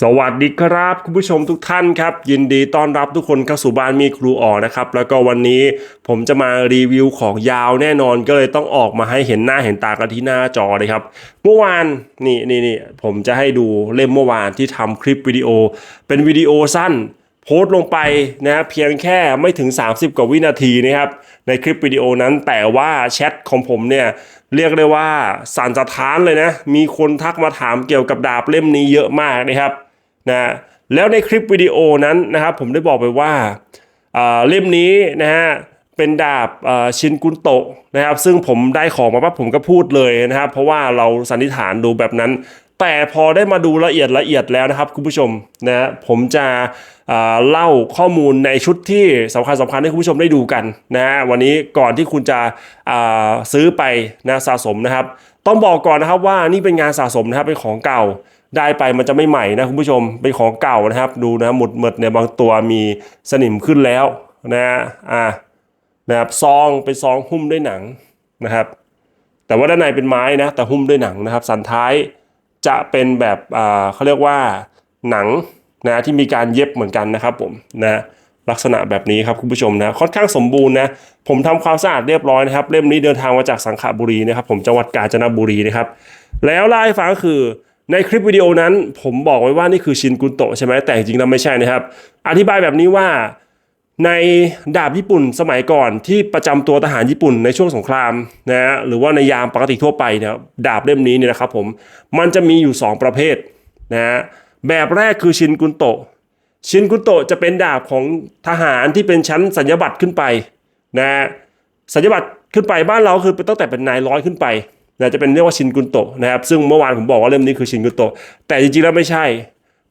สวัสดีครับคุณผู้ชมทุกท่านครับ ยินดีต้อนรับทุกคนเข้าสู่บ้านมีครูอ๋อนะครับ แล้วก็วันนี้ผมจะมารีวิวของยาวแน่นอนก็เลยต้องออกมาให้เห็นหน้าเห็นตากันที่หน้าจอเลยครับ เมื่อวานนี่นี่นี่ผมจะให้ดูเล่มเมื่อวานที่ทำคลิปวิดีโอ เป็นวิดีโอสั้น โพสต์ลงไปนะเพียงแค่ไม่ถึง 30 กว่าวินาทีนะครับในคลิปวิดีโอนั้นแต่ว่าแชทของผมเนี่ยเรียกได้ว่าสั่นสะท้านเลยนะ มีคนทักมาถามเกี่ยวกับดาบเล่มนี้เยอะมากนะครับนะแล้วในคลิปวิดีโอนั้นนะครับผมได้บอกไปว่าอ่าเล่มนี้นะฮะเป็นดาบอ่าชินกุนโตะนะครับ ซึ่งผมได้ของมาปั๊บผมก็พูดเลยนะครับ เพราะว่าเราสันนิษฐานดูแบบนั้น แต่พอได้มาดูละเอียดละเอียดแล้วนะครับคุณผู้ชมนะผมจะเล่าข้อมูลในชุดที่สำคัญสำคัญให้คุณผู้ชมได้ดูกันนะวันนี้ก่อนที่คุณจะซื้อไปนะสะสมนะครับ ต้องบอกก่อนนะครับว่านี่เป็นงานสะสมนะครับเป็นของเก่าได้ไปมันจะไม่ใหม่นะคุณผู้ชมเป็นของเก่านะครับ ดูนะหมุดหมดเนี่ยบางตัวมีสนิมขึ้นแล้วนะอ่านะครับซองเป็นซองหุ้มด้วยหนังนะครับ แต่ว่าด้านในเป็นไม้นะแต่หุ้มด้วยหนังนะครับ สันท้าย จะเป็นแบบเขาเรียกว่าหนังนะที่มีการเย็บเหมือนกันนะครับผมนะลักษณะแบบนี้ครับคุณผู้ชมนะค่อนข้างสมบูรณ์นะผมทำความสะอาดเรียบร้อยนะครับ เล่มนี้เดินทางมาจากสังขบุรีนะครับผมจังหวัดกาญจนบุรีนะครับแล้วล่าให้ฟังคือในคลิปวิดีโอนั้น ผมบอกไว้ว่านี่คือชินกุนโตใช่ไหมแต่จริงๆแล้วไม่ใช่นะครับ อธิบายแบบนี้ว่า ในดาบญี่ปุ่นสมัยก่อนที่ประจำตัวทหารญี่ปุ่นในช่วงสงครามนะฮะหรือว่าในยามปกติทั่วไปเนี่ยดาบเล่มนี้เนี่ยนะครับผมมันจะมีอยู่ 2 ประเภทนะฮะแบบแรกคือชินกุนโตะชินกุนโตะจะเป็นดาบของทหารที่เป็นชั้นสัญญบัตรขึ้นไปนะฮะสัญญบัตรขึ้นไปบ้านเราคือเป็นตั้งแต่เป็นนายร้อยขึ้นไปนะจะเป็นเรียกว่าชินกุนโตะนะครับซึ่งเมื่อวานผมบอกว่าเล่มนี้คือชินกุนโตะแต่จริงๆแล้วไม่ใช่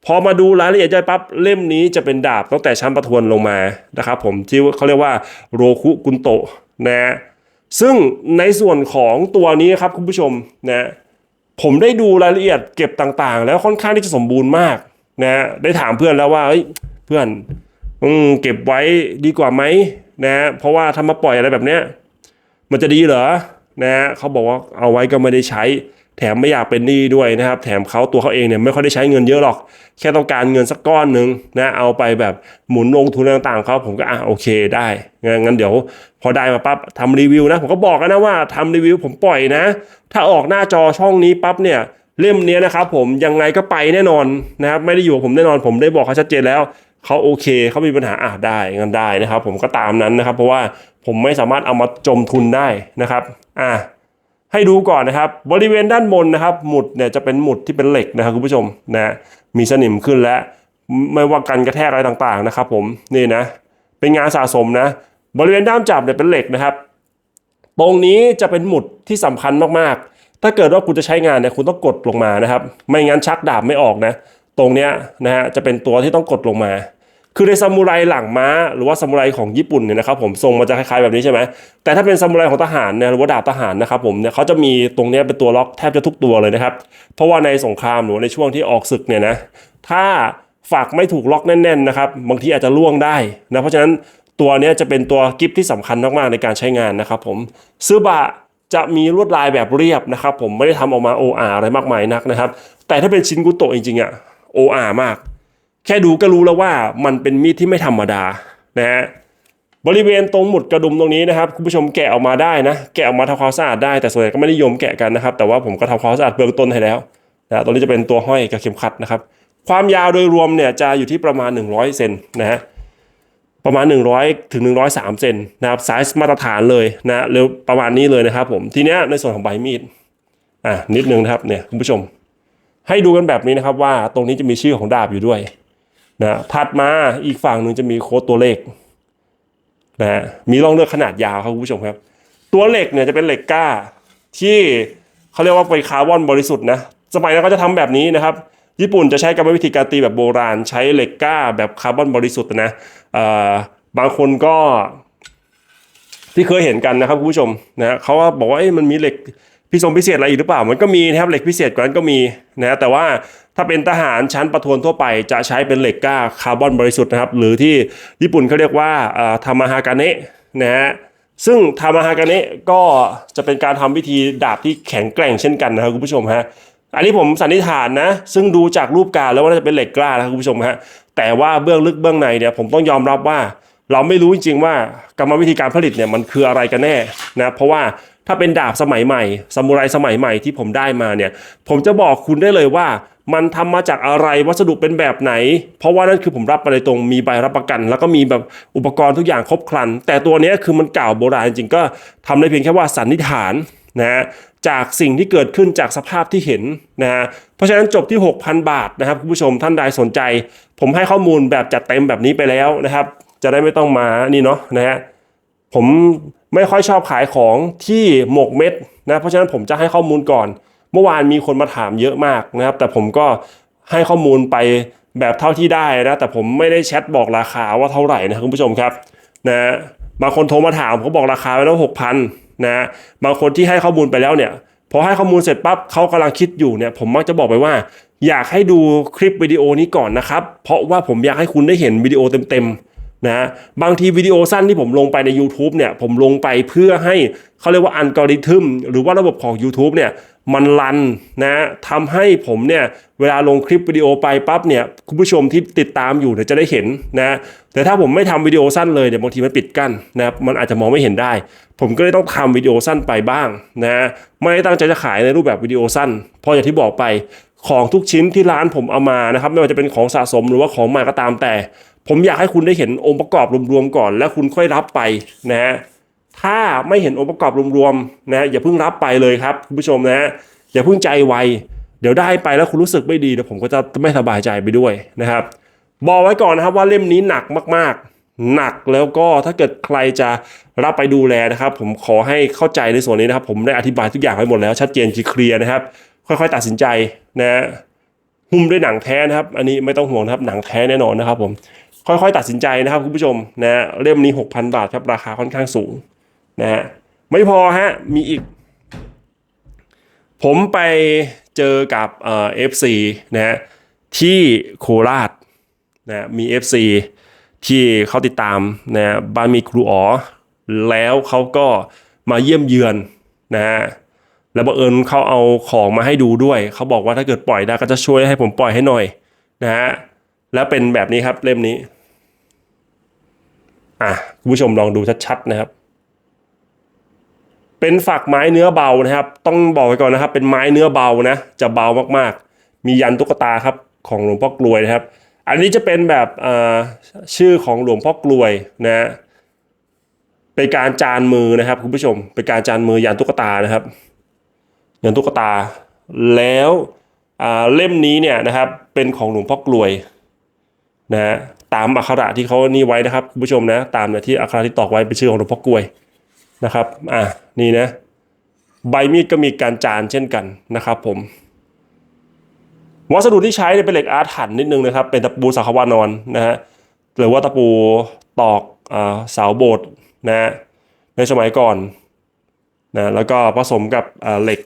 พอมาดูรายละเอียดย่อยปั๊บเล่มนี้จะเป็นดาบตั้งแต่ชั้นประทวนลงมานะครับผมที่เขาเรียกว่าโรคุกุนโตะนะฮะซึ่งในส่วนของตัวนี้ครับคุณผู้ชมนะผมได้ดูรายละเอียดเก็บต่างๆ แล้วค่อนข้างที่จะสมบูรณ์มากนะฮะได้ถามเพื่อนแล้วว่าเฮ้ยเพื่อนอืมเก็บไว้ดีกว่าไหมนะฮะเพราะว่าถ้ามาปล่อยอะไรแบบเนี้ยมันจะดีเหรอ นะฮะเขาบอกว่าเอาไว้ก็ไม่ได้ใช้ แถมไม่อยากเป็นหนี้ด้วยนะครับ แถมเขาตัวเขาเองเนี่ยไม่ค่อยได้ใช้เงินเยอะหรอก แค่ต้องการเงินสักก้อนหนึ่งนะเอาไปแบบหมุนลงทุนต่างๆเขาผมก็อะโอเคได้งั้นงั้นเดี๋ยว พอได้มาปั๊บทำรีวิวนะผมก็บอกกันนะว่าทำรีวิวผมปล่อยนะ ถ้าออกหน้าจอช่องนี้ปั๊บเนี่ยเล่มนี้นะครับผมยังไงก็ไปแน่นอนนะครับไม่ได้อยู่กับผมแน่นอนผมได้บอกเขาชัดเจนแล้ว เขาโอเคเขามีปัญหาอะได้งั้นได้นะครับ ผมก็ตามนั้นนะครับ เพราะว่าผมไม่สามารถเอามาจมทุนได้นะครับอะให้ดูก่อนนะครับ บริเวณด้านบนนะครับ หมุดเนี่ยจะเป็นหมุดที่เป็นเหล็กนะครับคุณผู้ชมนะมีสนิมขึ้นแล้วไม่ว่ากันกระแทกอะไรต่างๆนะครับ ผมนี่นะ เป็นงานสะสมนะ บริเวณด้ามจับเนี่ยเป็นเหล็กนะครับ ตรงนี้จะเป็นหมุดที่สำคัญมากๆ ถ้าเกิดว่าคุณจะใช้งานเนี่ยคุณต้องกดลงมานะครับ ไม่งั้นชักดาบไม่ออกนะ ตรงเนี้ยนะฮะจะเป็นตัวที่ต้องกดลงมา คือในซามูไรหลังม้า หรือว่าซามูไรของญี่ปุ่นเนี่ยนะครับผมทรงมันจะคล้ายๆแบบนี้ใช่ไหมแต่ถ้าเป็นซามูไรของทหารเนี่ยหรือว่าดาบทหารนะครับผมเนี่ยเขาจะมีตรงนี้เป็นตัวล็อกแทบจะทุกตัวเลยนะครับ เพราะว่าในสงครามหรือในช่วงที่ออกศึกเนี่ยนะถ้าฝักไม่ถูกล็อกแน่นๆนะครับบางทีอาจจะล่วงได้นะเพราะฉะนั้นตัวนี้จะเป็นตัวกิฟที่สำคัญมากๆในการใช้งานนะครับผมซึบะจะมีลวดลายแบบเรียบนะครับผมไม่ได้ทำออกมาโออาอะไรมากมายนักนะครับแต่ถ้าเป็นชิ้นกุโตะจริงๆอะโออามาก แค่ดูก็รู้แล้วว่ามันเป็นมีดที่ไม่ธรรมดานะฮะบริเวณตรงหมุดกระดุมตรงนี้นะครับคุณผู้ชมแกะออกมาได้นะแกะออกมาทำความสะอาดได้แต่ส่วนใหญ่ก็ไม่นิยมแกะกันนะครับ แต่ว่าผมก็ทำความสะอาดเบื้องต้นให้แล้วนะตรงนี้จะเป็นตัวห้อยกับเข็มขัดนะครับ ความยาวโดยรวมเนี่ยจะอยู่ที่ประมาณ 100เซนนะฮะประมาณ 100ถึง103เซนนะครับไซส์มาตรฐานเลยนะหรือประมาณนี้เลยนะครับผมทีเนี้ยในส่วนของใบมีดอะนิดนึงนะครับเนี่ยคุณผู้ชม ให้ดูกันแบบนี้นะครับว่าตรงนี้จะมีชื่อของดาบอยู่ด้วย นะถัดมาอีกฝั่งหนึ่งจะมีโค้ดตัวเลขนะฮะมีร่องเลือดขนาดยาวครับคุณผู้ชมครับ ตัวเหล็กเนี่ยจะเป็นเหล็กกล้า ที่เขาเรียกว่าเป็นคาร์บอนบริสุทธิ์นะสมัยนั้นเขาจะทำแบบนี้นะครับ ญี่ปุ่นจะใช้กรรมวิธีการตีแบบโบราณ ใช้เหล็กกล้าแบบคาร์บอนบริสุทธิ์นะบางคนก็ที่เคยเห็นกันนะครับคุณผู้ชมนะฮะเขาว่าบอกว่ามันมีเหล็กพิเศษพิเศษอะไรอีกหรือเปล่า มันก็มีนะครับเหล็กพิเศษกว่านั้นก็มีนะฮะแต่ว่า ถ้าเป็นทหารชั้นประทวนทั่วไปจะใช้เป็นเหล็กกล้าคาร์บอนบริสุทธิ์นะครับ หรือที่ญี่ปุ่นเขาเรียกว่าทามาฮากาเนะนะฮะซึ่งทามาฮากาเนะก็จะเป็นการทำวิธีดาบที่แข็งแกร่งเช่นกันนะครับคุณผู้ชมฮะอันนี้ผมสันนิษฐานนะ ซึ่งดูจากรูปการแล้วว่าน่าจะเป็นเหล็กกล้านะครับคุณผู้ชมฮะแต่ว่าเบื้องลึกเบื้องในเนี่ยผมต้องยอมรับว่า เราไม่รู้จริง ๆ ว่ากรรมวิธีการผลิตเนี่ยมันคืออะไรกันแน่นะเพราะว่าถ้าเป็นดาบสมัยใหม่ซามูไรสมัยใหม่ที่ผมได้มาเนี่ย ผมจะบอกคุณได้เลยว่า มันทำมาจากอะไรวัสดุเป็นแบบไหน เพราะว่านั่นคือผมรับมาโดยตรงมีใบรับประกัน แล้วก็มีแบบอุปกรณ์ทุกอย่างครบครัน แต่ตัวนี้คือมันเก่าโบราณจริงๆก็ทำได้เพียงแค่ว่าสันนิษฐานนะฮะจากสิ่งที่เกิดขึ้นจากสภาพที่เห็นนะฮะเพราะฉะนั้นจบที่ 6,000 บาทนะครับคุณผู้ชมท่านใดสนใจ ผมให้ข้อมูลแบบจัดเต็มแบบนี้ไปแล้วนะครับ จะได้ไม่ต้องมานี่เนาะนะฮะผมไม่ค่อยชอบขายของที่หมกเม็ดนะเพราะฉะนั้นผมจะให้ข้อมูลก่อน เมื่อวานมีคนมาถามเยอะมากนะครับ แต่ผมก็ให้ข้อมูลไปแบบเท่าที่ได้นะแต่ผมไม่ได้แชทบอกราคาว่าเท่าไหร่นะคุณผู้ชมครับนะบางคนโทรมาถามเขาบอกราคาไว้แล้วหกพันนะบางคนที่ให้ข้อมูลไปแล้วเนี่ยพอให้ข้อมูลเสร็จปั๊บเขากำลังคิดอยู่เนี่ยผมมักจะบอกไปว่า อยากให้ดูคลิปวิดีโอนี้ก่อนนะครับ เพราะว่าผมอยากให้คุณได้เห็นวิดีโอเต็มๆ นะบางทีวิดีโอสั้นที่ผมลงไปใน YouTube เนี่ยผมลงไปเพื่อให้เขาเรียกว่าอัลกอริทึมหรือว่าระบบของ YouTube เนี่ยมันรันนะทำให้ผมเนี่ยเวลาลงคลิปวิดีโอไปปั๊บเนี่ยคุณผู้ชมที่ติดตามอยู่เนี่ยจะได้เห็นนะแต่ถ้าผมไม่ทำวิดีโอสั้นเลยเดี๋ยวบางทีมันปิดกั้นนะครับมันอาจจะมองไม่เห็นได้ ผมก็เลยต้องทำวิดีโอสั้นไปบ้างนะไม่ได้ตั้งใจจะขายในรูปแบบวิดีโอสั้นเพราะอย่างที่บอกไปของทุกชิ้นที่ร้านผมเอามานะครับไม่ว่าจะเป็นของสะสมหรือว่าของใหม่ก็ตามแต่ ผมอยากให้คุณได้เห็นองค์ประกอบรวมๆก่อน แล้วคุณค่อยรับไปนะฮะถ้าไม่เห็นองค์ประกอบรวมๆนะอย่าเพิ่งรับไปเลยครับคุณผู้ชมนะอย่าเพิ่งใจไวเดี๋ยวได้ไปแล้วคุณรู้สึกไม่ดีเดี๋ยวผมก็จะไม่สบายใจไปด้วยนะครับ บอกไว้ก่อนนะครับว่าเล่มนี้หนักมากๆ หนักแล้วก็ถ้าเกิดใครจะรับไปดูแลนะครับ ผมขอให้เข้าใจในส่วนนี้นะครับ ผมได้อธิบายทุกอย่างไว้หมดแล้ว ชัดเจนเคลียร์นะครับ ค่อย ๆ ตัดสินใจนะหุ้มด้วยหนังแท้นะครับ อันนี้ไม่ต้องห่วงนะครับหนังแท้แน่นอนนะครับ ผม ค่อยๆ ตัดสินใจนะครับคุณผู้ชมนะเล่มนี้ 6,000 บาทครับราคาค่อนข้างสูงนะฮะไม่พอฮะมีอีก ผมไปเจอกับเอ่อฟซีนะฮะที่โคราชนะมี FC ที่เขาติดตามนะบ้านมีครูอ๋อแล้วเขาก็มาเยี่ยมเยือนนะฮะแล้วบังเอิญเขาเอาของมาให้ดูด้วย เขาบอกว่าถ้าเกิดปล่อยได้ก็จะช่วยให้ผมปล่อยให้หน่อยนะฮะแล้วเป็นแบบนี้ครับเล่มนี้ อะคุณผู้ชมลองดูชัดๆนะครับ เป็นฝักไม้เนื้อเบานะครับ ต้องบอกไว้ก่อนนะครับ เป็นไม้เนื้อเบานะ จะเบามากๆ มียันตุ๊กตาครับของหลวงพ่อกลวยนะครับ อันนี้จะเป็นแบบชื่อของหลวงพ่อกลวยนะเป็นการจานมือนะครับคุณผู้ชม เป็นการจานมือยันตุ๊กตานะครับยันตุ๊กตา แล้วเล่มนี้เนี่ยนะครับเป็นของหลวงพ่อกลวยนะฮะ ตามอักขระที่เขานี่ไว้นะครับคุณผู้ชมนะ ตามเนี่ยที่อักขระที่ตอกไว้เป็นชื่อของหลวงพ่อกลวยนะครับอะนี่นะ ใบมีดก็มีการจานเช่นกันนะครับผมวัสดุที่ใช้เป็นเหล็กอาร์ตหันนิดนึงนะครับ เป็นตะปูสังขวานอนนะฮะหรือว่าตะปูตอกอ่าเสาโบสถ์นะฮะในสมัยก่อนนะแล้วก็ผสมกับอ่าเหล็ก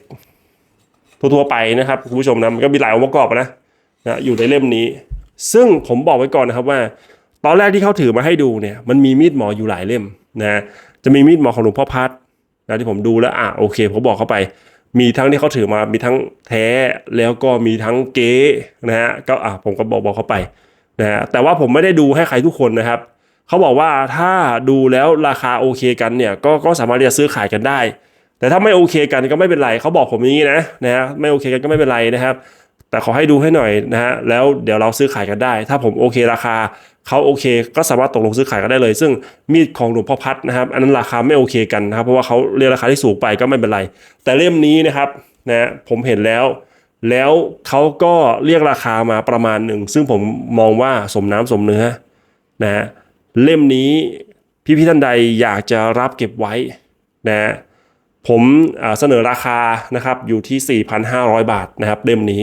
ทั่วๆไปนะครับคุณผู้ชมนะมันก็มีหลายองค์ประกอบนะนะอยู่ในเล่มนี้ ซึ่งผมบอกไว้ก่อนนะครับว่า ตอนแรกที่เขาถือมาให้ดูเนี่ยมันมีมีดหมออยู่หลายเล่มนะจะมีมีดหมอของหลวงพ่อพัดนะที่ผมดูแล้วอะโอเคผมบอกเขาไป มีทั้งที่เขาถือมามีทั้งแท้แล้วก็มีทั้งเก๊นะฮะก็อะผมก็บอกบอกเขาไปนะฮะแต่ว่าผมไม่ได้ดูให้ใครทุกคนนะครับเขาบอกว่าถ้าดูแล้วราคาโอเคกันเนี่ยก็ก็สามารถจะซื้อขายกันได้ แต่ถ้าไม่โอเคกันก็ไม่เป็นไรเขาบอกผมอย่างนี้นะนะฮะไม่โอเคกันก็ไม่เป็นไรนะครับ แต่ขอให้ดูให้หน่อยนะฮะแล้วเดี๋ยวเราซื้อขายกันได้ ถ้าผมโอเคราคาเขาโอเค ก็สามารถตกลงซื้อขายกันได้เลย ซึ่งมีดของหลวงพ่อพัดนะครับ อันนั้นราคาไม่โอเคกันนะครับ เพราะว่าเขาเรียกราคาที่สูงไปก็ไม่เป็นไร แต่เล่มนี้นะครับนะผมเห็นแล้ว แล้วเขาก็เรียกราคามาประมาณหนึ่งซึ่งผมมองว่าสมน้ำสมเนื้อนะฮะเล่มนี้พี่พี่ๆท่านใดอยากจะรับเก็บไว้นะฮะผมเสนอราคานะครับอยู่ที่ 4,500 บาทนะครับเล่มนี้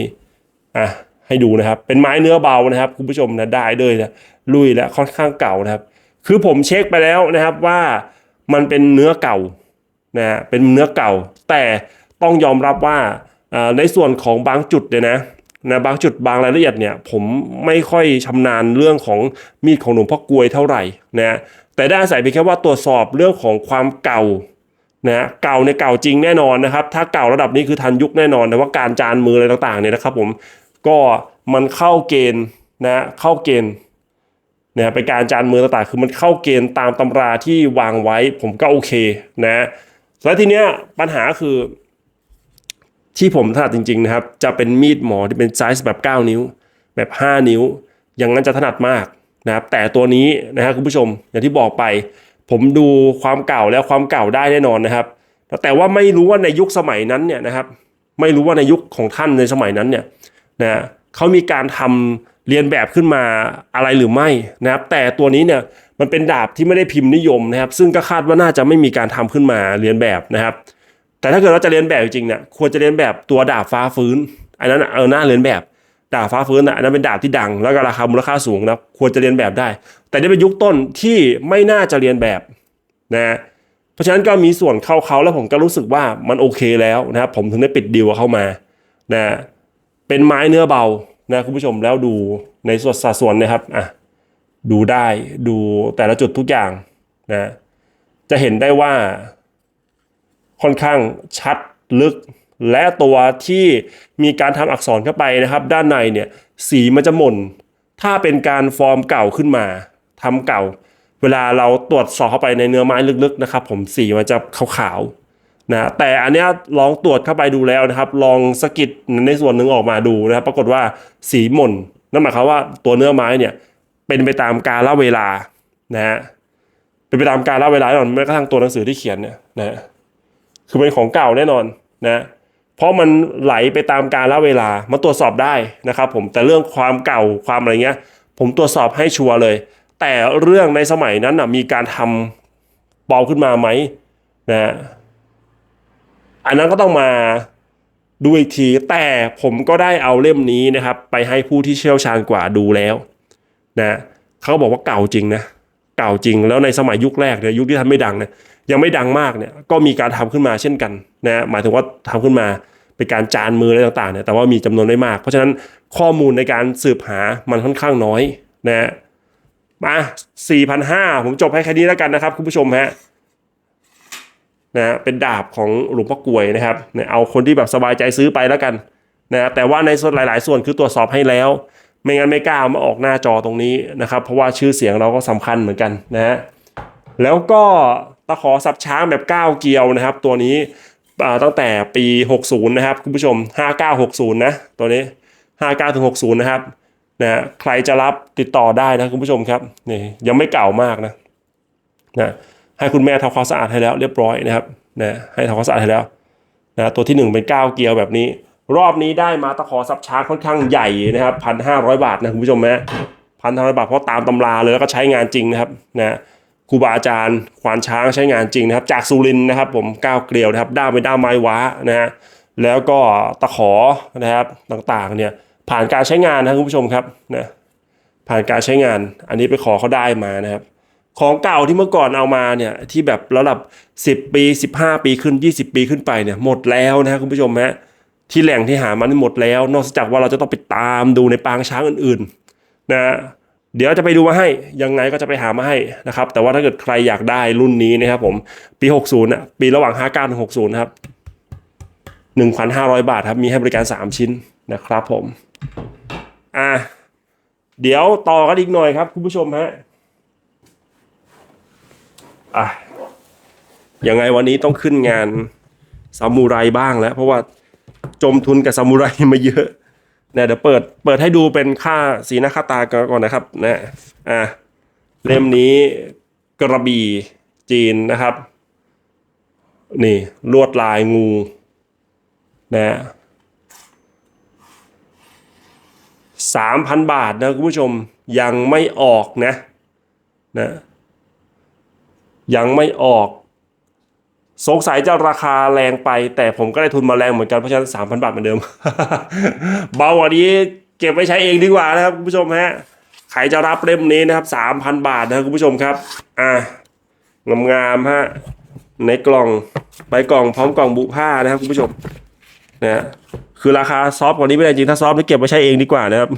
อะให้ดูนะครับ เป็นไม้เนื้อเบานะครับ คุณผู้ชมนะได้เลยนะลุยและค่อนข้างเก่านะครับ คือผมเช็คไปแล้วนะครับว่ามันเป็นเนื้อเก่านะฮะเป็นเนื้อเก่า แต่ต้องยอมรับว่าในส่วนของบางจุดเนี่ยนะนะบางจุดบางรายละเอียดเนี่ยผมไม่ค่อยชำนาญเรื่องของมีดของหลวงพ่อกลวยเท่าไหร่นะแต่ได้อาศัยเพียงแค่ว่าตรวจสอบเรื่องของความเก่านะฮะเก่าเนี่ยเก่าจริงแน่นอนนะครับ ถ้าเก่าระดับนี้คือทันยุคแน่นอนแต่ว่าการจานมืออะไรต่างๆเนี่ยนะครับผม ก็มันเข้าเกณฑ์นะฮะเข้าเกณฑ์นะเป็นการจานมือต่างๆคือมันเข้าเกณฑ์ตามตำราที่วางไว้ผมก็โอเคนะแล้วทีเนี้ยปัญหาคือ ที่ผมถนัดจริง ๆ นะครับ จะเป็นมีดหมอที่เป็นไซส์แบบ 9 นิ้ว แบบ 5 นิ้ว อย่างนั้นจะถนัดมากนะครับแต่ตัวนี้นะครับคุณผู้ชมอย่างที่บอกไป ผมดูความเก่าแล้วความเก่าได้แน่นอนนะครับ แต่ว่าไม่รู้ว่าในยุคสมัยนั้นเนี่ยนะครับ ไม่รู้ว่าในยุคของท่านในสมัยนั้นเนี่ย นะเขามีการทำเรียนแบบขึ้นมาอะไรหรือไม่นะครับ แต่ตัวนี้เนี่ยมันเป็นดาบที่ไม่ได้พิมพ์นิยมนะครับ ซึ่งก็คาดว่าน่าจะไม่มีการทำขึ้นมาเรียนแบบนะครับ แต่ถ้าเกิดเราจะเรียนแบบจริงเนี่ยควรจะเรียนแบบตัวดาบฟ้าฟื้น อันนั้นเออน่าเรียนแบบดาบฟ้าฟื้นนะอันนั้นเป็นดาบที่ดัง แล้วก็ราคามูลค่าสูงนะควรจะเรียนแบบได้ แต่นี่เป็นยุคต้นที่ไม่น่าจะเรียนแบบนะเพราะฉะนั้นก็มีส่วนเข้าเขาแล้วผมก็รู้สึกว่ามันโอเคแล้วนะครับผมถึงได้ปิดดีลเข้ามานะ เป็นไม้เนื้อเบานะคุณผู้ชมแล้วดูในส่วนสัดส่วนนะครับอะดูได้ดูแต่ละจุดทุกอย่างนะจะเห็นได้ว่าค่อนข้างชัดลึก และตัวที่มีการทำอักษรเข้าไปนะครับ ด้านในเนี่ยสีมันจะหม่นถ้าเป็นการฟอร์มเก่าขึ้นมาทำเก่า เวลาเราตรวจสอบเข้าไปในเนื้อไม้ลึกๆนะครับ ผมสีมันจะขาวๆ นะแต่อันเนี้ยลองตรวจเข้าไปดูแล้วนะครับ ลองสกิดในส่วนหนึ่งออกมาดูนะครับ ปรากฏว่าสีหม่นนั่นหมายความว่าตัวเนื้อไม้เนี่ยเป็นไปตามกาลเวลานะฮะเป็นไปตามกาลเวลาแน่นอนแม้กระทั่งตัวหนังสือที่เขียนเนี่ยนะฮะคือเป็นของเก่าแน่นอนนะเพราะมันไหลไปตามกาลเวลามาตรวจสอบได้นะครับ ผมแต่เรื่องความเก่าความอะไรเงี้ย ผมตรวจสอบให้ชัวร์เลย แต่เรื่องในสมัยนั้นนะมีการทำปลอมขึ้นมาไหมนะ อันนั้นก็ต้องมาดูอีกที แต่ผมก็ได้เอาเล่มนี้นะครับ ไปให้ผู้ที่เชี่ยวชาญกว่าดูแล้วนะเขาบอกว่าเก่าจริงนะเก่าจริงแล้วในสมัยยุคแรกเนี่ยยุคที่ท่านไม่ดังเนี่ยยังไม่ดังมากเนี่ยก็มีการทำขึ้นมาเช่นกันนะหมายถึงว่าทำขึ้นมาเป็นการจานมืออะไรต่างๆเนี่ยแต่ว่ามีจำนวนไม่มาก เพราะฉะนั้นข้อมูลในการสืบหามันค่อนข้างน้อยนะมา4,500 ผมจบให้แค่นี้แล้วกันนะครับคุณผู้ชมฮะ นะเป็นดาบของหลวงพ่อกลวยนะครับเนี่ยเอาคนที่แบบสบายใจซื้อไปแล้วกันนะแต่ว่าในส่วนหลาย ๆ ส่วนคือตรวจสอบให้แล้ว ไม่งั้นไม่กล้ามาออกหน้าจอตรงนี้นะครับ เพราะว่าชื่อเสียงเราก็สำคัญเหมือนกันนะฮะแล้วก็ตะขอสับช้างแบบก้าวเกียวนะครับ ตัวนี้ตั้งแต่ปี 60 นะครับ คุณผู้ชม 5960 นะตัวนี้ 59ถึง60 นะครับนะใครจะรับติดต่อได้นะคุณผู้ชมครับนี่ยังไม่เก่ามากนะนะ ให้คุณแม่ทำความสะอาดให้แล้วเรียบร้อยนะครับนะให้ทำความสะอาดให้แล้วนะตัวที่หนึ่งเป็นก้าวเกียวแบบนี้ รอบนี้ได้มาตะขอซับช้างค่อนข้างใหญ่นะครับพันห้าร้อยบาทนะคุณผู้ชมนะพันห้าร้อยบาทเพราะตามตำราเลยแล้วก็ใช้งานจริงนะครับนะครูบาอาจารย์ควานช้างใช้งานจริงนะครับ จากสุรินนะครับผมก้าวเกลียวนะครับด้ามเป็นด้ามไม้ว้านะฮะแล้วก็ตะขอนะครับต่างๆเนี่ยผ่านการใช้งานนะคุณผู้ชมครับนะผ่านการใช้งานอันนี้ไปขอเขาได้มานะครับ ของเก่าที่เมื่อก่อนเอามาเนี่ยที่แบบระดับ 10 ปี 15 ปีขึ้น 20 ปีขึ้นไปเนี่ยหมดแล้วนะครับคุณผู้ชมฮะที่แหล่งที่หามันหมดแล้ว นอกจากว่าเราจะต้องไปตามดูในปางช้างอื่นๆนะเดี๋ยวจะไปดูมาให้ ยังไงก็จะไปหามาให้นะครับ แต่ว่าถ้าเกิดใครอยากได้รุ่นนี้นะครับผมปี 60นะปีระหว่าง 59ถึง60นะครับ1,500 บาทครับมีให้บริการ 3 ชิ้นนะครับผมอะเดี๋ยวต่อกันอีกหน่อยครับคุณผู้ชมฮะ อะยังไงวันนี้ต้องขึ้นงานซามูไรบ้างแล้ว เพราะว่าจมทุนกับซามูไรมาเยอะนะเดี๋ยวเปิดเปิดให้ดูเป็นค่าสีหน้าค่าตาก่อนนะครับนะอะเล่มนี้กระบี่จีนนะครับ นี่ลวดลายงูนะสามพันบาทนะคุณผู้ชมยังไม่ออกนะนะ ยังไม่ออก สงสัยจะราคาแรงไป แต่ผมก็ได้ทุนมาแรงเหมือนกันเพราะฉะนั้นสามพันบาทเหมือนเดิม เบากว่านี้เก็บไว้ใช้เองดีกว่านะครับคุณผู้ชมฮะใครจะรับเล่มนี้นะครับสามพันบาทนะครับคุณผู้ชมครับ อะงามๆฮะในกล่องใบกล่องพร้อมกล่องบุผ้านะครับคุณผู้ชมนะคือราคาซอฟกว่านี้ไม่ได้จริงถ้าซอฟนี่เก็บไว้ใช้เองดีกว่านะครับ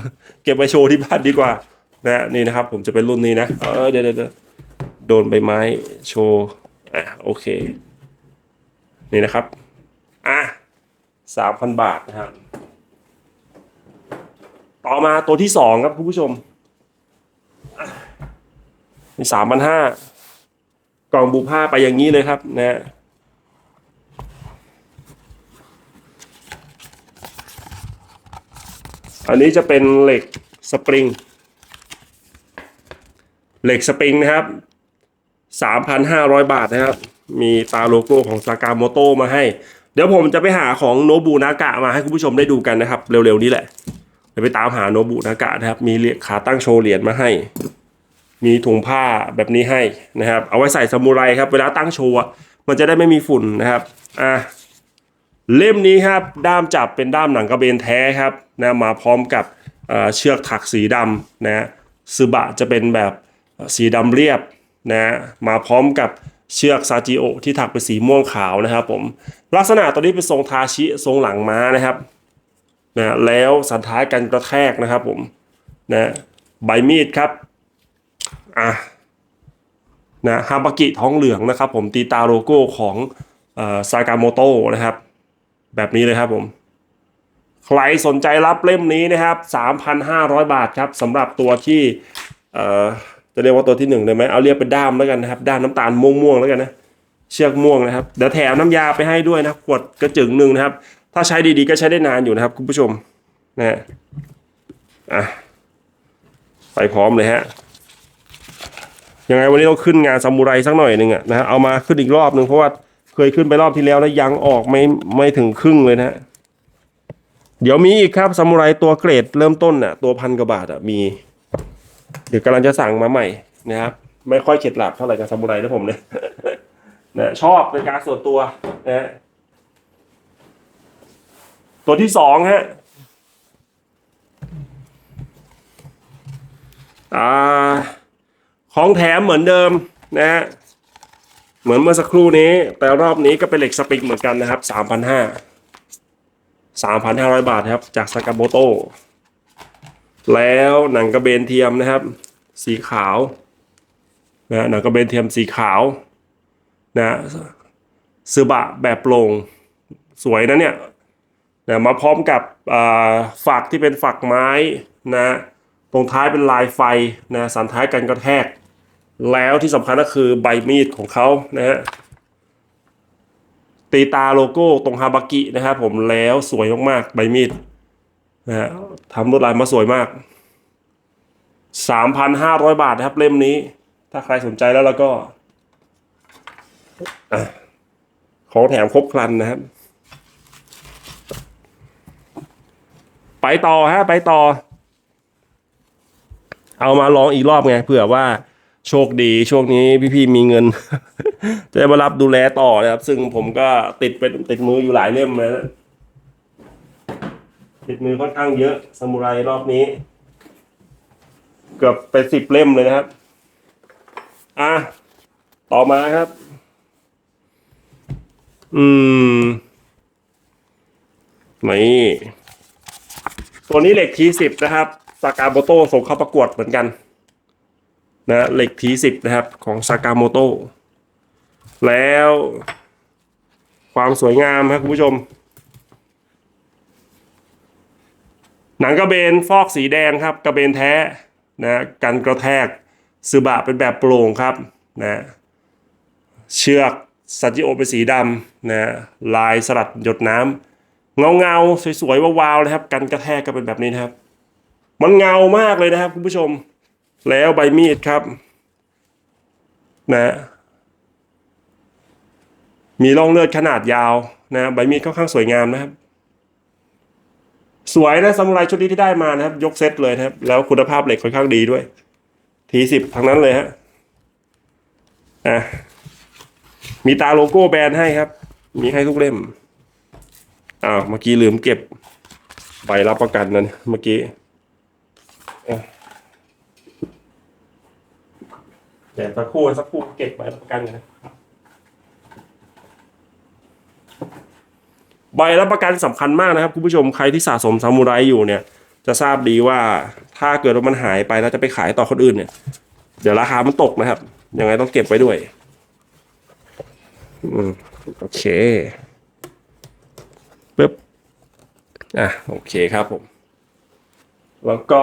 เก็บไว้โชว์ที่บ้านดีกว่านะนี่นะครับ ผมจะเป็นรุ่นนี้นะเออเดี๋ยวเดี๋ยว โดนใบไม้โชว์อะโอเค นี่นะครับ อะสามพันบาทนะครับต่อมาตัวที่สองครับคุณผู้ชมมีสามพันห้ากล่องบูผ้าไปอย่างนี้เลยครับนะฮะอันนี้จะเป็นเหล็กสปริง เหล็กสปริงนะครับ 3,500 บาทนะครับ มีตาโลโก้ของซากาโมโตมาให้ เดี๋ยวผมจะไปหาของโนบุนากะมาให้คุณผู้ชมได้ดูกันนะครับ เร็วๆนี้แหละเดี๋ยวไปตามหาโนบุนากะนะครับ มีเหรียญขาตั้งโชว์เหรียญมาให้ มีถุงผ้าแบบนี้ให้นะครับ เอาไว้ใส่ซามูไรครับ เวลาตั้งโชว์มันจะได้ไม่มีฝุ่นนะครับอะเล่มนี้ครับด้ามจับเป็นด้ามหนังกระเบนแท้ครับนะมาพร้อมกับเอ่อเชือกถักสีดำนะซึบะจะเป็นแบบสีดำเรียบ นะมาพร้อมกับเชือกซาจิโอที่ถักเป็นสีม่วงขาวนะครับผมลักษณะตัวนี้เป็นทรงทาชิทรงหลังม้านะครับนะแล้วสันท้ายกันกระแทกนะครับผมนะใบมีดครับอะนะฮาบากิท้องเหลืองนะครับผมตีตาโลโก้ของซากาโมโตนะครับ แบบนี้เลยครับผมใครสนใจรับเล่มนี้นะครับ 3,500 บาทครับสำหรับตัวที่เออ จะเรียกว่าตัวที่หนึ่งได้ไหมเอาเรียกเป็นด้ามแล้วกันนะครับ ด้ามน้ำตาลม่วงๆแล้วกันนะ เชือกม่วงนะครับ เดี๋ยวแถมน้ำยาไปให้ด้วยนะขวดกระจึงหนึ่งนะครับ ถ้าใช้ดีๆก็ใช้ได้นานอยู่นะครับ คุณผู้ชมนะฮะอะไปพร้อมเลยฮะยังไงวันนี้ต้องขึ้นงานซามูไรสักหน่อยหนึ่งอะนะฮะเอามาขึ้นอีกรอบหนึ่งเพราะว่าเคยขึ้นไปรอบที่แล้วแล้วยังออกไม่ไม่ถึงครึ่งเลยนะฮะเดี๋ยวมีอีกครับซามูไรตัวเกรดเริ่มต้นน่ะตัวพันกว่าบาทอะมี เดี๋ยวกำลังจะสั่งมาใหม่นะครับ ไม่ค่อยเข็ดหลับเท่าไหร่กับซามูไรนะผมเนี่ยนะชอบเป็นการส่วนตัวนะตัวที่สองฮะอ่าของแถมเหมือนเดิมนะฮะเหมือนเมื่อสักครู่นี้ แต่รอบนี้ก็เป็นเหล็กสปริงเหมือนกันนะครับ3,500 3,500บาทครับ จากซากาโมโต แล้วหนังกระเบนเทียมนะครับ สีขาวนะหนังกระเบนเทียมสีขาวนะซึบะแบบโปร่งสวยนะเนี่ยนะมาพร้อมกับฝักที่เป็นฝักไม้นะตรงท้ายเป็นลายไฟนะสันท้ายกันกระแทก แล้วที่สำคัญก็คือใบมีดของเขานะฮะตีตาโลโก้ตรงฮาบากินะครับผมแล้วสวยมากๆใบมีด นะฮะทำลวดลายมาสวยมาก 3,500 บาทนะครับเล่มนี้ ถ้าใครสนใจแล้วแล้วก็ของแถมครบครันนะครับ ไปต่อฮะ ไปต่อ เอามาลองอีกรอบไงเผื่อว่าโชคดีช่วงนี้พี่ๆมีเงิน จะมารับดูแลต่อนะครับ ซึ่งผมก็ติดเป็นติดมืออยู่หลายเล่มเลยนะ ติดมือค่อนข้างเยอะสมุไรรอบนี้ เกือบไปสิบเล่มเลยนะครับ อะ ต่อมาครับ อืมนี่ตัวนี้เหล็กทีสิบนะครับซากาโมโตส่งเข้าประกวดเหมือนกัน นะเหล็กทีสิบนะครับ ของซากาโมโตแล้วความสวยงามครับคุณผู้ชม หนังกระเบนฟอกสีแดงครับ กระเบนแท้นะกันกระแทกซึบะเป็นแบบโปร่งครับนะเชือกซาจิโอเป็นสีดำนะลายสลัดหยดน้ำเงาเงาๆสวยๆวาวๆเลยครับ กันกระแทกก็เป็นแบบนี้นะครับ มันเงามากเลยนะครับคุณผู้ชม แล้วใบมีดครับนะมีร่องเลือดขนาดยาวนะใบมีดค่อนข้างสวยงามนะครับ สวยนะสมุไรชุดนี้ที่ได้มานะครับ ยกเซตเลยนะครับ แล้วคุณภาพเหล็กค่อนข้างดีด้วย ทีสิบทั้งนั้นเลยฮะอะมีตาโลโก้แบรนด์ให้ครับ มีให้ทุกเล่มอ้าวเมื่อกี้ลืมเก็บใบรับประกันนั่นเมื่อกี้เดี๋ยวสักครู่สักครู่เก็บใบรับประกันกันนะ ใบรับประกันสำคัญมากนะครับคุณผู้ชมใครที่สะสมซามูไรอยู่เนี่ย จะทราบดีว่าถ้าเกิดว่ามันหายไปแล้วจะไปขายต่อคนอื่นเนี่ย เดี๋ยวราคามันตกนะครับ ยังไงต้องเก็บไว้ด้วยอืมโอเคปึ๊บอะโอเคครับผม แล้วก็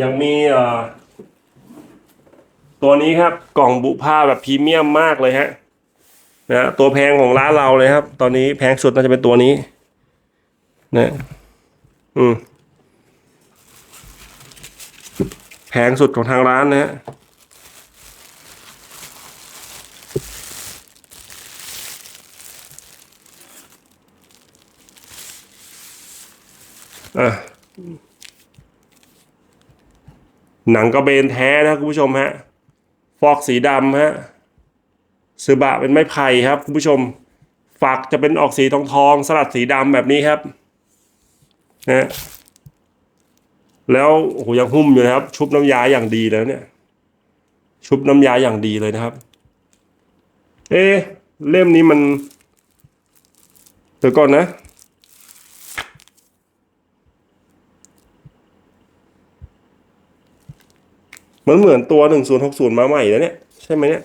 ยังมีอ่อ ตัวนี้ครับกล่องบุผ้าแบบพรีเมียมมากเลยฮะนะตัวแพงของร้านเราเลยครับ ตอนนี้แพงสุดน่าจะเป็นตัวนี้นะอืมแพงสุดของทางร้านนะฮะอะหนังกระเบนแท้นะคุณผู้ชมฮะ ฟอกสีดำฮะสืบะเป็นไม้ไผ่ครับคุณผู้ชม ฝักจะเป็นออกสีทองทองๆสลัดสีดำแบบนี้ครับนะแล้วโอ้โหยังหุ้มอยู่นะครับ ชุบน้ำยาอย่างดีแล้วเนี่ย ชุบน้ำยาอย่างดีเลยนะครับ เอ๊เล่มนี้มันเดี๋ยวก่อนนะ มันเหมือนตัวหนึ่งศูนย์หกศูนย์มาใหม่แล้วเนี่ย ใช่ไหมเนี่ย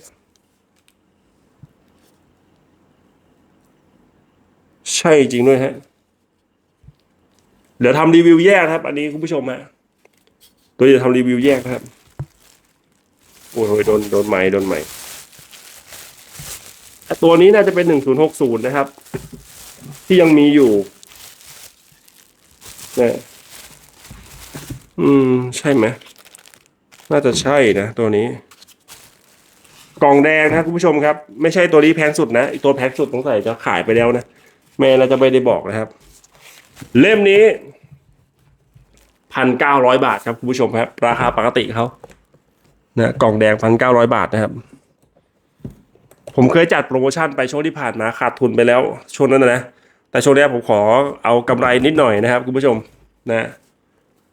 ใช่จริงด้วยฮะ เดี๋ยวทำรีวิวแยกครับ อันนี้คุณผู้ชมฮะตัวจะทำรีวิวแยกนะครับ โอ้ยโดนโดนไม้โดนไม้อะตัวนี้น่าจะเป็นหนึ่งศูนย์หกศูนย์นะครับ ที่ยังมีอยู่เนี่ยอืม ใช่ไหม น่าจะใช่นะตัวนี้ กล่องแดงนะครับคุณผู้ชมครับ ไม่ใช่ตัวนี้แพงสุดนะอีกตัวแพงสุดสงสัยจะขายไปแล้วนะแม่เราจะไม่ได้บอกนะครับ เล่มนี้พันเก้าร้อยบาทครับคุณผู้ชมครับ ราคาปกติเขานะกล่องแดงพันเก้าร้อยบาทนะครับ ผมเคยจัดโปรโมชั่นไปช่วงที่ผ่านมาขาดทุนไปแล้วช่วงนั้นนะนะแต่ช่วงนี้ผมขอเอากำไรนิดหน่อยนะครับ คุณผู้ชมนะ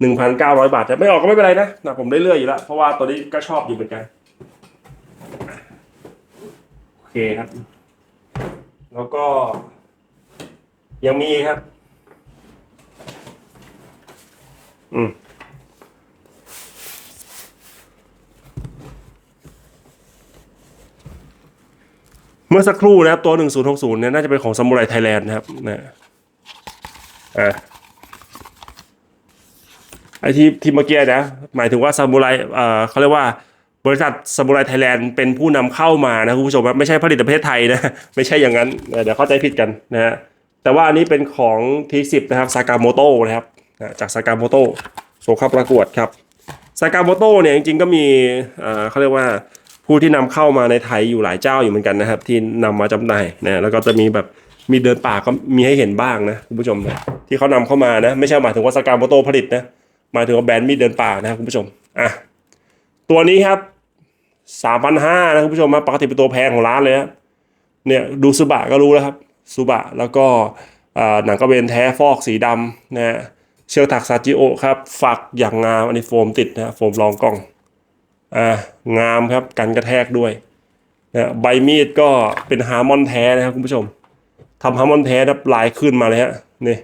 หนึ่งพันเก้าร้อยบาทแต่ไม่ออกก็ไม่เป็นไรนะนะผมได้เลื่อยอยู่แล้วเพราะว่าตัวนี้ก็ชอบอยู่เหมือนกันโอเคครับ แล้วก็ ยังมีครับ อืมเมื่อสักครู่นะครับตัว 1060 เนี่ยน่าจะเป็นของซามูไรไทยแลนด์นะครับนะอ่า ไอที่ที่เมื่อกี้นะ หมายถึงว่าซามูไรเอ่อเขาเรียกว่าบริษัทซามูไรไทยแลนด์เป็นผู้นำเข้ามานะคุณผู้ชมไม่ใช่ผลิตในประเทศไทยนะ ไม่ใช่อย่างนั้น เดี๋ยวเข้าใจผิดกันนะฮะแต่ว่าอันนี้เป็นของทีสิบนะครับซากาโมโตนะครับจากซากาโมโตส่งเข้าประกวดครับซากาโมโตเนี่ยจริงๆก็มีเออเขาเรียกว่าผู้ที่นำเข้ามาในไทยอยู่หลายเจ้าอยู่เหมือนกันนะครับ ที่นำมาจำหน่ายนะแล้วก็จะมีแบบมีเดินป่าก็มีให้เห็นบ้างนะคุณผู้ชมนะที่เขานำเข้ามานะไม่ใช่หมายถึงว่าซากาโมโตผลิตนะ มายถึงว่าแบรนด์มีดเดินป่านะครับคุณผู้ชมอะตัวนี้ครับสามพันห้านะคุณผู้ชมครับปกติเป็นตัวแพงของร้านเลยนะเนี่ยดูซูบะก็รู้แล้วครับซูบะแล้วก็หนังกระเบนแท้ฟอกสีดำนะฮะเชือกถักซาจิโอครับฝักอย่างงามอันนี้โฟมติดนะโฟมรองกล้องอ่างามครับกันกระแทกด้วยนะใบมีดก็เป็นฮาร์มอนแท้นะครับคุณผู้ชมทำฮาร์มอนแท้นะลายขึ้นมาเลยฮะนี่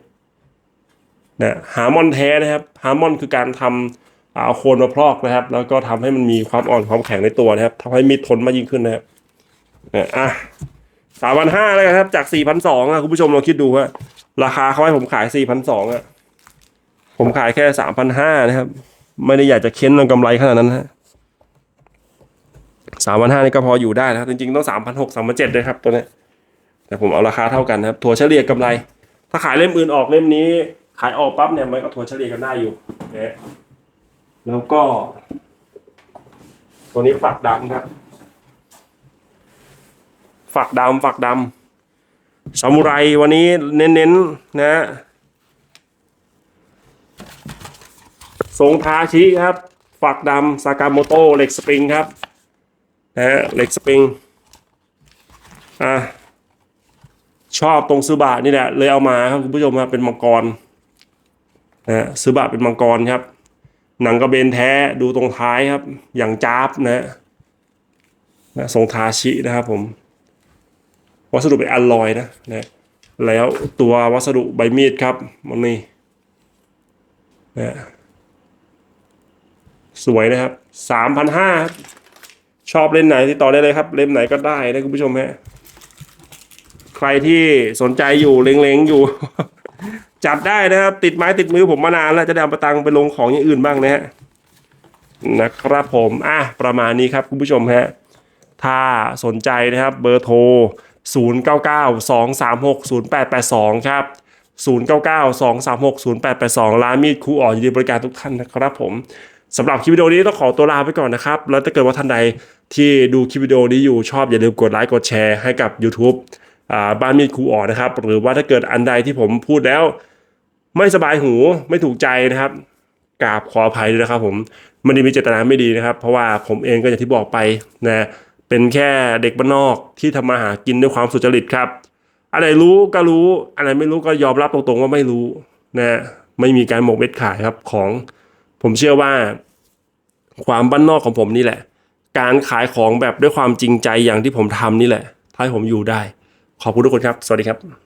นะฮาร์มอนแท้นะครับฮาร์มอนคือการทำเอาโคนมาพลอกนะครับ แล้วก็ทำให้มันมีความอ่อนความแข็งในตัวนะครับทำให้มีดทนมากยิ่งขึ้นนะครับเนี่ยอะสามพันห้าแล้วกันครับ จากสี่พันสองอะคุณผู้ชมลองคิดดูว่าราคาเขาให้ผมขายสี่พันสองอะผมขายแค่สามพันห้านะครับ ไม่ได้อยากจะเค้นเอากำไรขนาดนั้นฮะสามพันห้านี่ก็พออยู่ได้นะครับจริงๆต้องสามพันหกสามพันเจ็ดเลยครับตัวนี้แต่ผมเอาราคาเท่ากันนะครับ ถั่วเฉลี่ยกำไร ถ้าขายเล่มอื่นออกเล่มนี้ ขายออกปั๊บเนี่ยมันก็ถัวเฉลี่ยกันได้อยู่นะแล้วก็ ตัวนี้ฝักดำครับฝักดำฝักดำซามูไรวันนี้เน้นๆนะทรงทาชิครับ ฝักดำซากาโมโตเหล็กสปริงครับนะฮะเหล็กสปริงอะชอบตรงซูบะนี่แหละเลยเอามาครับคุณผู้ชมครับเป็นมังกร นะฮะซูบะเป็นมังกรครับ หนังกระเบนแท้ดูตรงท้ายครับ อย่างจ้าบนะฮะนะทรงทาชินะครับผม วัสดุเป็นอลลอยนะนะแล้วตัววัสดุใบมีดครับมันนี่นะสวยนะครับสามพันห้าชอบเล่นไหนติดต่อได้เลยครับ เล่มไหนก็ได้นะคุณผู้ชมฮะใครที่สนใจอยู่เล็งๆอยู่ จัดได้นะครับ ติดไม้ติดมือผมมานานแล้วจะได้เอาไปตังไปลงของอย่างอื่นบ้างนะฮะนะครับผมอะประมาณนี้ครับคุณผู้ชมฮะถ้าสนใจนะครับเบอร์โทร 0 9 9 2 3 6 0 8 8 2 ครับ 0 9 9 2 3 6 0 8 8 2 ร้านมีดครูอ่อนยินดีบริการทุกท่านนะครับผมสำหรับคลิปวิดีโอนี้ต้องขอตัวลาไปก่อนนะครับ แล้วถ้าเกิดว่าท่านใดที่ดูคลิปวิดีโอนี้อยู่ชอบอย่าลืมกดไลค์กดแชร์ให้กับ YouTube อ่าบ้านมีดครูอ่อนนะครับ หรือว่าถ้าเกิดอันใดที่ผมพูดแล้ว ไม่สบายหูไม่ถูกใจนะครับกราบขออภัยด้วยนะครับ ผมไมันได้มีเจตนาไม่ดีนะครับ เพราะว่าผมเองก็อย่างที่บอกไปนะเป็นแค่เด็กบ้านนอกที่ทำมาหากินด้วยความสุจริตครับ อะไรรู้ก็รู้อะไรไม่รู้ก็ยอมรับตรงๆว่าไม่รู้นะไม่มีการหมกเม็ดขายครับของ ผมเชื่อว่า ความบ้านนอกของผมนี่แหละ การขายของแบบด้วยความจริงใจอย่างที่ผมทำนี่แหละถ้าให้ผมอยู่ได้ ขอบคุณทุกคนครับ สวัสดีครับ